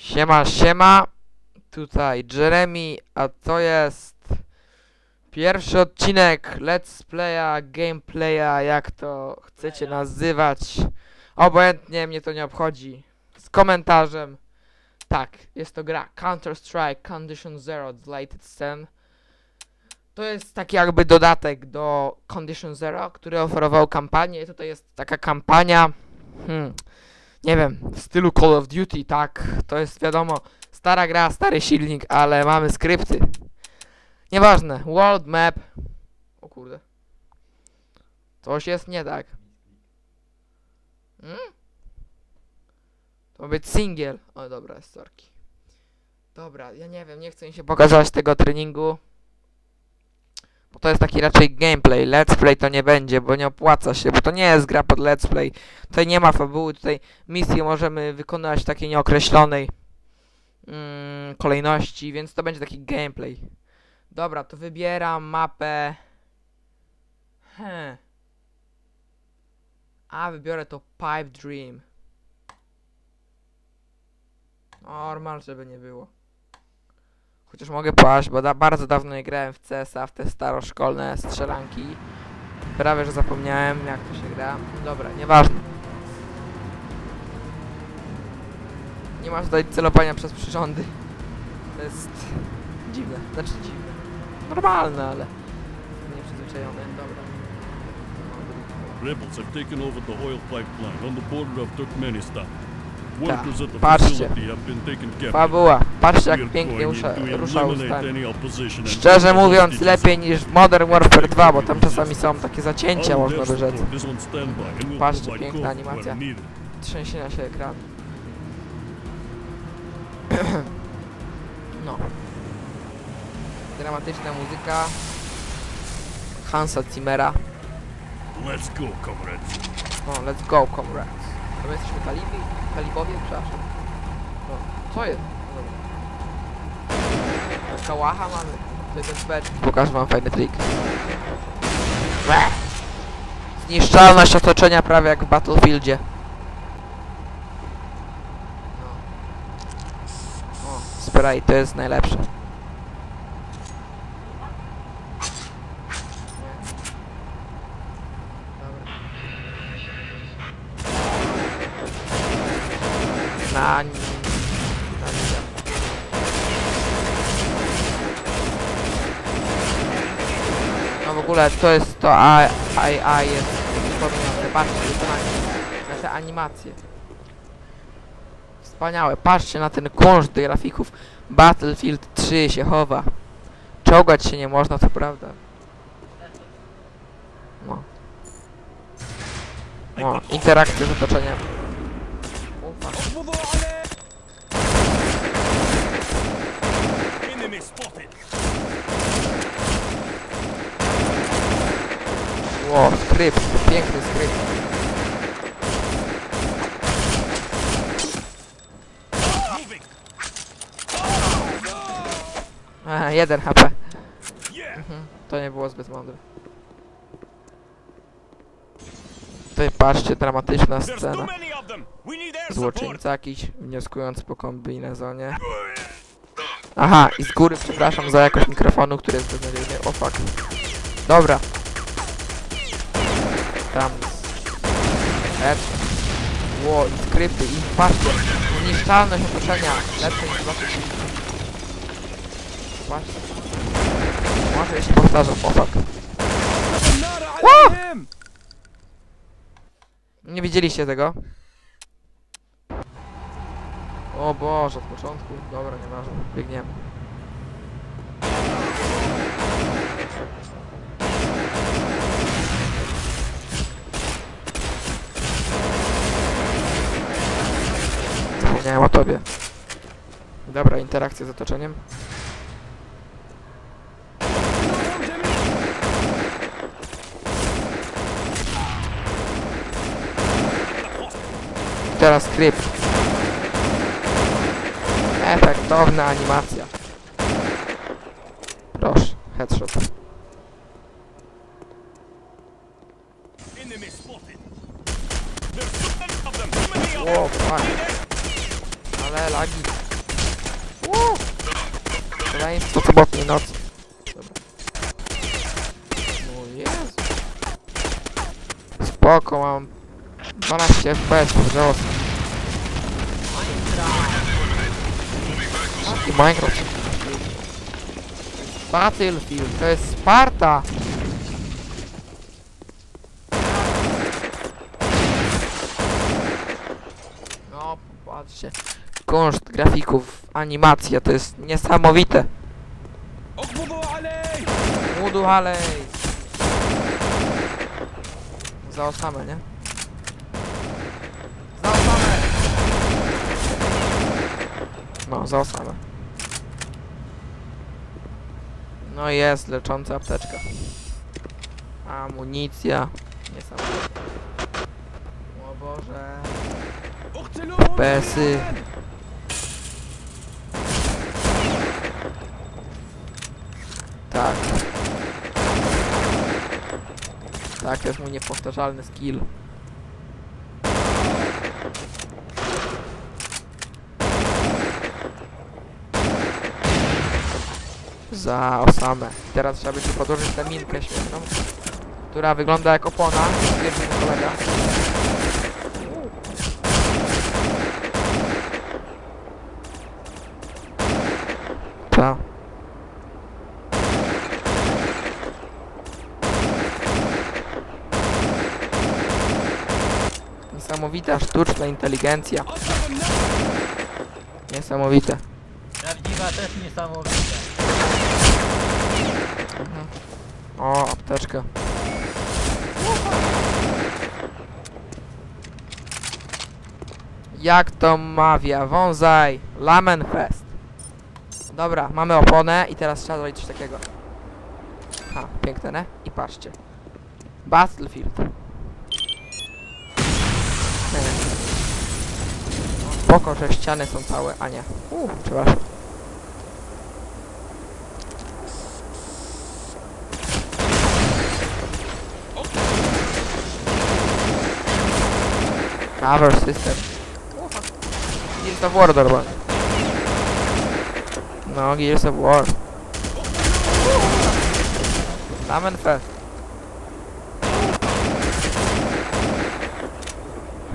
Siema, siema. Tutaj Jeremy, a to jest pierwszy odcinek Let's Playa, Gameplaya, jak to chcecie nazywać. Obojętnie mnie to nie obchodzi. Z komentarzem. Tak, jest to gra Counter-Strike Condition Zero Deleted Scene. To jest taki jakby dodatek do Condition Zero, który oferował kampanię. Tutaj jest taka kampania. Hmm nie wiem, w stylu Call of Duty, tak, to jest wiadomo, stara gra, stary silnik, ale mamy skrypty. Nieważne, world map. O kurde. Coś jest nie tak. Hmm? To ma być singiel. O dobra, jest sorki. Dobra, ja nie wiem, nie chcę mi się pokazać tego treningu. Bo to jest taki raczej gameplay. Let's play to nie będzie, bo nie opłaca się, bo to nie jest gra pod let's play. Tutaj nie ma fabuły, tutaj misję możemy wykonać w takiej nieokreślonej mm, kolejności, więc to będzie taki gameplay. Dobra, to wybieram mapę. Hmm. A, wybiorę to Pipe Dream. Normal, żeby nie było. Chociaż mogę paść, bo da bardzo dawno nie grałem w CS-a, w te staroszkolne strzelanki. Prawie, że zapomniałem jak to się gra. Dobra, nieważne. Nie ma tutaj celowania przez przyrządy. To jest dziwne, znaczy dziwne. Normalne, ale jestem nieprzyzwyczajony. Dobra. Rebels have taken over the oil pipeline on the border of Turkmenistan. The patrzcie. Fabuła. Patrzcie jak pięknie rusza, ustami. Szczerze mówiąc, lepiej niż w Modern Warfare 2, bo tam czasami są takie zacięcia, można by rzec. Patrzcie, piękna animacja. trzęsienia się ekranu. no. Dramatyczna muzyka. Hansa Zimmera. Let's go, comrades. No, let's go, comrades. To my jesteśmy talibi? Talibowie? Przepraszam. No, co jest? No. Kałacha mamy. To jest bezpieczny. Pokażę wam fajny trik. Zniszczalność otoczenia prawie jak w Battlefieldzie. No. O, spray to jest najlepsze. Dobra. Na nie. No w ogóle to jest to A, A, A jest wspominające. Patrzcie wykonanie, na te animacje. Wspaniałe. Patrzcie na ten kunszt grafików. Battlefield 3 się chowa. Czołgać się nie można, to prawda. No. No, interakcje z otoczeniem. O, enemy spotted Ło, skrypt, piękny skrypt. moving Aha, jeden HP. yeah Mhm, to nie było zbyt mądre. Tutaj patrzcie, dramatyczna there's too scena. many of them we need air support Złoczyńca jakiś wnioskujący po kombinezonie. Aha, i z góry przepraszam za jakość mikrofonu, który jest beznadziejny. O fuck. Dobra. Tam. Lecz. Ło, i skrypty, i patrzcie. Zniszczalność otoczenia. Lepsze niż wasze. Właśnie. Może jeśli powtarzam. O fuck. Wow! Nie widzieliście tego? O Boże, od początku. Dobra, nieważne. Biegniemy. Zapomniałem o tobie. Dobra, interakcja z otoczeniem. Teraz skrypt. Efektowna animacja. Proszę, headshot. Need air- Ale lagi. Wow. Szaleństwo sobotniej nocy. Dobra. No Jezu. Spoko, mam 12 FPS, wzrost. Minecraft. Battlefield, to jest Sparta! No, popatrzcie. Konszt grafików, animacja, to jest niesamowite. Mudu Halej! Zaostamy, nie? O, za osadę. No jest, lecząca apteczka. Amunicja. Niesamowite. O Boże. Pesy. Tak. Tak, to jest mój niepowtarzalny skill. za Osamę. Teraz trzeba by tu podłożyć tę minkę śmieszną, która wygląda jak opona. Pierwszy kolega. Ta. Niesamowita sztuczna inteligencja. Niesamowite. Prawdziwa też niesamowita. O, apteczka. Jak to mawia? Wązaj. Lamen Fest. Dobra, mamy oponę i teraz trzeba zrobić coś takiego. Ha, piękne, ne? I patrzcie. Battlefield. Spoko, że ściany są całe, a nie. Uuu, przepraszam. Cover system. Gears of War normalnie. No, Gears of War. Lamen Fest.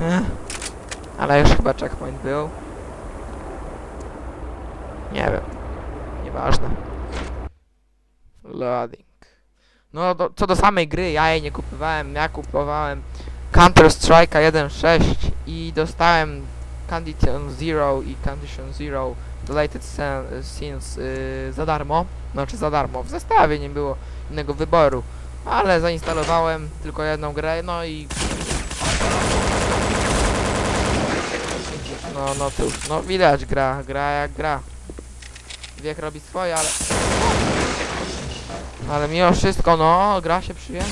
Eh, Ale już chyba checkpoint był. Nie wiem. Nieważne. Loading. No, do, co do samej gry, ja jej nie kupowałem. Ja kupowałem Counter Strike'a 1.6 i dostałem Condition Zero i Condition Zero Deleted Scenes yy, za darmo. Znaczy za darmo, w zestawie nie było innego wyboru. Ale zainstalowałem tylko jedną grę, no i... No, no cóż, no widać gra, gra jak gra. Wiek robi swoje, ale... Ale mimo wszystko, no, gra się przyjemnie.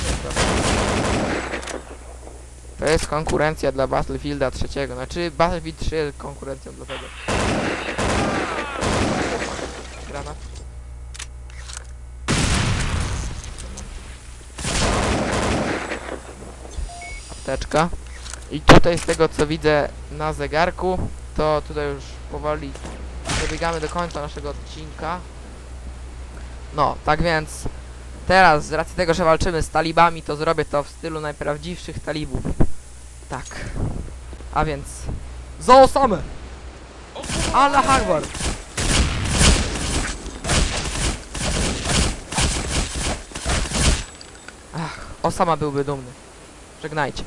To jest konkurencja dla Battlefielda trzeciego. Znaczy Battlefield 3 jest konkurencją dla tego. Granat. Apteczka. I tutaj z tego co widzę na zegarku, to tutaj już powoli dobiegamy do końca naszego odcinka. No, tak więc Teraz, z racji tego, że walczymy z talibami, to zrobię to w stylu najprawdziwszych talibów. Tak. A więc... Za Osamę! Allah Akbar! Ach, Osama byłby dumny. Żegnajcie.